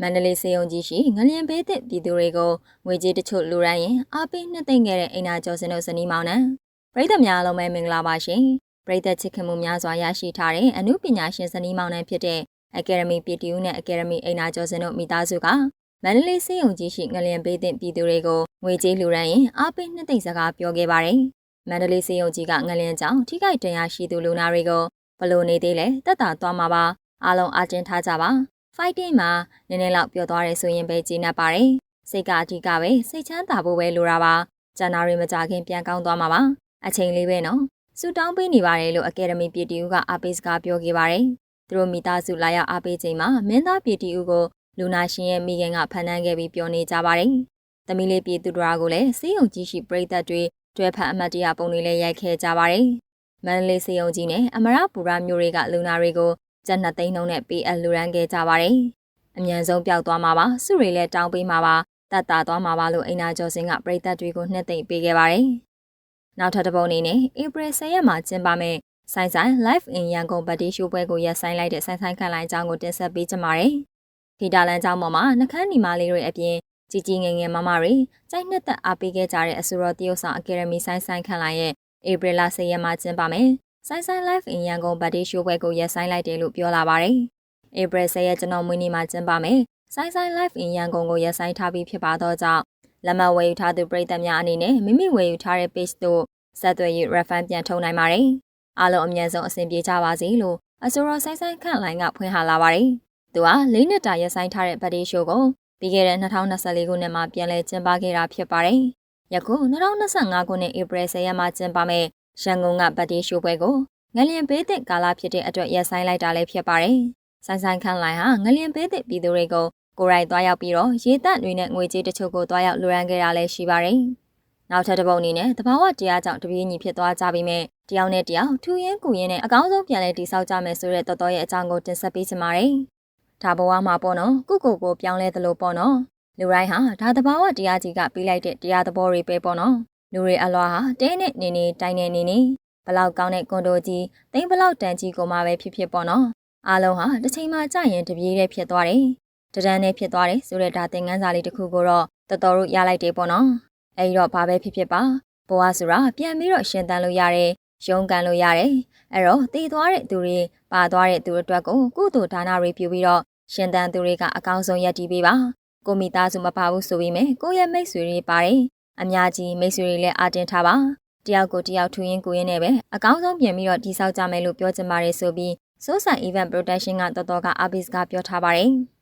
မန္တလေးစေယုံကြီးရှိငလျင်ဘေးသစ်ပြည်သူတွေကိုငွေကြေးတချို့လူရန်ရင်အားပေးနှစ်သိမ့်ခဲ့တဲ့အိမ်နာကျော်စင်တို့ဇနီးမောင်နှံပရိသတ်များအားလုံးပဲမင်္ဂလာပါရှင်ပရိသတ်ချစ်ခင်မှုများစွာရရှိထားတဲ့အမှုပညာရှင်ဇနီးမောင်နှံဖြစ်တဲ့အကယ်ဒမီပြည်တီဦးနဲ့အကယ်ဒမီအိမ်နာကျော်စင်တို့မိသားစုကမန္တလေးစေယုံကြီးရှိငလျင်ဘေးသစ်ပြည်သူတွေကိုငွေကြေးလူရန်ရင်အားပေးနှစ်သိမ့်စကားပြောခဲ့ပါတယ်မန္တလေးစေယုံကြီးကငလျင်ကြောင့်ထိခိုက်ဒဏ်ရာရှိသူလူနာတွေကိုဘလို့နေသေးလဲတက်တာသွားမှာပါအားလုံးအားကျဉ်ထားကြပါ fighting မှာနည်းနည်းလောက်ပြောသွားရဲဆိုရင်ပဲကျေနပ်ပါတယ်။စိတ်ကအဓိကပဲစိတ်ချမ်းသာဖို့ပဲလိုတာပါ။ဇန်နာရီမကြခင်ပြန်ကောင်းသွားမှာပါ။အချိန်လေးပဲနော်။ဆူတောင်းပေးနေပါတယ်လို့အကယ်ဒမီပြည်တီဦးကအားပေးစကားပြောခဲ့ပါတယ်။သူတို့မိသားစုလာရောက်အားပေးချိန်မှာမင်းသားပြည်တီဦးကိုလူနာရှင်ရဲ့မိခင်ကဖန်တန်းခဲ့ပြီးပြောနေကြပါတယ်။သမီးလေးပြည်သူတို့ကိုလည်းစေယုံကြီးရှိပြည်သက်တွေတွဲဖက်အမတ်တရပုံတွေလည်းရိုက်ခဲ့ကြပါတယ်။မန္တလေးစေယုံကြီးနဲ့အမရပူရမျိုးတွေကလူနာတွေကို ကျပ်နှစ်သိန်းနှုန်းနဲ့ ပေးအပ်လူရန်ခဲ့ကြပါတယ်။အမြန်ဆုံးပျောက်သွားမှာပါစုတွေလည်းတောင်းပေးမှာပါတတ်တာသွားမှာပါလို့အိနာကျော်စင်ကပြည်သက်တွေကိုနှစ်သိမ့်ပေးခဲ့ပါတယ်။နောက်ထပ်တစ်ပုံအနေနဲ့ဧပြီ10ရက်မှာကျင်းပမယ့်ဆိုင်ဆိုင် Live in ရန်ကုန်ဗတ်တီရှိုးပွဲကိုရပ်ဆိုင်းလိုက်တဲ့ဆိုင်ဆိုင်ခန့်လိုင်းအကြောင်းကိုတင်ဆက်ပေးကြပါမယ်။ခီတာလန်ကျောင်းပေါ်မှာနှခမ်းနီမာလေးတွေအပြင်ကြီးကြီးငယ်ငယ်မမတွေကြိုက်နှစ်သက်အားပေးခဲ့ကြတဲ့အဆိုတော်တရုတ်ဆောင်အကယ်ဒမီဆိုင်ဆိုင်ခန့်လိုင်းရဲ့ဧပြီလ10ရက်မှာကျင်းပမယ် ဆိုင်ဆိုင် live in ရန်ကုန်ဗတ်တီရှိုးပွဲကိုရပ်ဆိုင်းလိုက်တယ်လို့ပြောလာပါတယ်။ April 10ရက်ကျွန်တော်မွေးနေ့မှာကျင်းပမယ်။ဆိုင်ဆိုင် live in ရန်ကုန်ကိုရပ်ဆိုင်းထားပြီးဖြစ်ပါတော့ကြောင့်လက်မှတ်ဝယ်ယူထားသူပရိသတ်များအနေနဲ့မိမိဝယ်ယူထားတဲ့ page တို့ဆက်သွယ်ရေး reference ပြန်ထုတ်နိုင်ပါတယ်။အားလုံးအမြန်ဆုံးအဆင်ပြေကြပါစေလို့အဆိုတော်ဆိုင်ဆိုင်ခန့်လိုင်းကဖွင့်ဟလာပါတယ်။သူက၄နှစ်တာရပ်ဆိုင်းထားတဲ့ဗတ်တီရှိုးကိုပြီးခဲ့တဲ့2024ခုနှစ်မှာပြန်လည်ကျင်းပခဲ့တာဖြစ်ပါတယ်။ယခု2025ခုနှစ် April 10ရက်မှာကျင်းပမယ့် ရန်ကုန်ကဗတ်တီရှိုးပွဲကိုငလျင်ပေးတဲ့ကာလဖြစ်တဲ့အတွက်ရပ်ဆိုင်းလိုက်တာလည်းဖြစ်ပါတယ်။ဆိုင်ဆိုင်ခန့်လိုင်းဟာငလျင်ပေးတဲ့ပြည်သူတွေကိုကိုယ်တိုင်သွားရောက်ပြီးတော့ရေတပ်တွေနဲ့ငွေကြေးတချို့ကိုသွားရောက်လူရန်ခဲ့တာလည်းရှိပါတယ်။နောက်ထပ်တစ်ပုဒ်အနေနဲ့တဘာဝတရားကြောင့်တပြေးညီဖြစ်သွားကြပြီးမြဲတယောက်နဲ့တယောက်ထူရင်းကူရင်းနဲ့အကောင်းဆုံးပြန်လဲတိဆောက်ကြမယ်ဆိုတဲ့တော်တော်ရဲ့အကြောင်းကိုတင်ဆက်ပေးချင်ပါတယ်။ဒါဘဝမှာပေါ့နော်ကုကိုကိုပြောင်းလဲသလိုပေါ့နော်လူတိုင်းဟာဒါတဘာဝတရားကြီးကပြီးလိုက်တဲ့တရားသဘောတွေပဲပေါ့နော် လူတွေအလွားဟာတဲနဲ့နေနေတိုင်းနေနေနေဘလောက်ကောင်းတဲ့ကွန်ဒိုကြီးတိမ်ဘလောက်တန်ကြီးကိုမှပဲဖြစ်ဖြစ်ပေါ့နော်အားလုံးဟာတစ်ချိန်မှကြာရင်တပြေးတည်းဖြစ်သွားတယ်တဒန်းနဲ့ဖြစ်သွားတယ်ဆိုတဲ့ဒါသင်ခန်းစာလေးတစ်ခုကိုတော့တော်တော်တို့ရလိုက်တယ်ပေါ့နော်အဲဒီတော့ဘာပဲဖြစ်ဖြစ်ပါဘဝဆိုတာပြန်ပြီးတော့ရှင်သန်လို့ရတယ်ရုံးကန်လို့ရတယ်အဲ့တော့တည်သွားတဲ့သူတွေပါသွားတဲ့သူအတွက်ကိုကုသိုလ်ဒါနတွေပြုပြီးတော့ရှင်သန်သူတွေကအကောင်းဆုံးရည်တည်ပေးပါကိုမိသားစုမပါဘူးဆိုပြီးမြဲကိုရဲ့မိတ်ဆွေတွေပါတယ် အများကြီးမိတ်ဆွေတွေလည်းအာတင်ထားပါတယောက်ကိုတယောက်ထူရင်းကိုရင်းနဲ့ပဲအကောင်းဆုံးပြင်ပြီးတော့တိဆောက်ကြမယ်လို့ပြောချင်ပါတယ်ဆိုပြီးစိုးဆိုင် event protection ကတော်တော်က abis ကပြောထားပါတယ်။